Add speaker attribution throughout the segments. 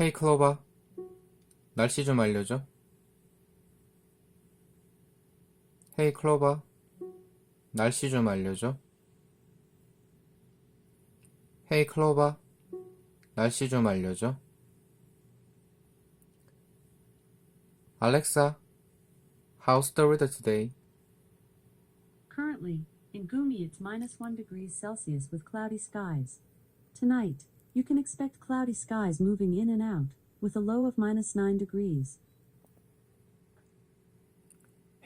Speaker 1: 헤이 클로바, 날씨 좀 알려줘. 헤이 클로바, 날씨 좀 알려줘. 헤이 클로바, 날씨 좀 알려줘. 알렉사, how's the weather today?
Speaker 2: Currently, in Gumi it's minus 1 degrees Celsius with cloudy skies. Tonight, you can expect cloudy skies moving in and out, with a low of minus 9 degrees.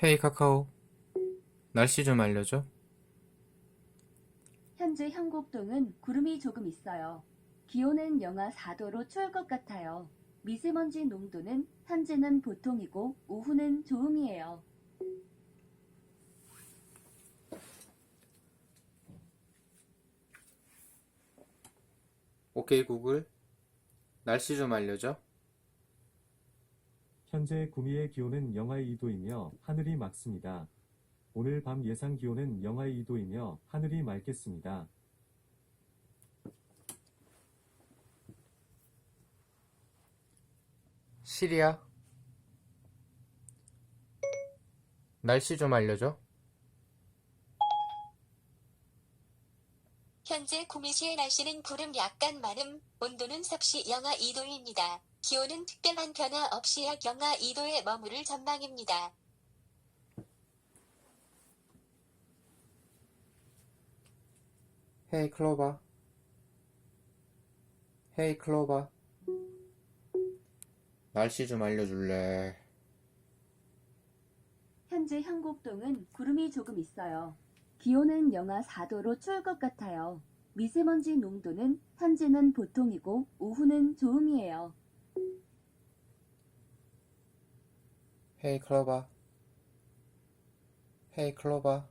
Speaker 1: 헤이 카카오, 날씨 좀 알려줘.
Speaker 3: 현재 현곡동은 구름이 조금 있어요. 기온은 영하 4도로 추울 것 같아요. 미세먼지 농도는 현재는 보통이고 오후는 조음이에요.
Speaker 1: 오케이 구글, 날씨 좀 알려줘.
Speaker 4: 현재 구미의 기온은 영하 2도이며 하늘이 맑습니다. 오늘 밤 예상 기온은 영하 2도이며 하늘이 맑겠습니다.
Speaker 1: 시리야, 날씨 좀 알려줘.
Speaker 5: 현재 구미시의 날씨는 구름 약간 많음, 온도는 섭씨 영하 2도입니다. 기온은 특별한 변화 없이 약 영하 2도에 머무를 전망입니다.
Speaker 1: 헤이 클로바, 헤이 클로바, 날씨 좀 알려줄래.
Speaker 3: 현재 현곡동은 구름이 조금 있어요. 기온은 영하 4도로 추울 것 같아요. 미세먼지 농도는 현재는 보통이고 오후는 조음이에요.
Speaker 1: 헤이 클로바, 헤이 클로바,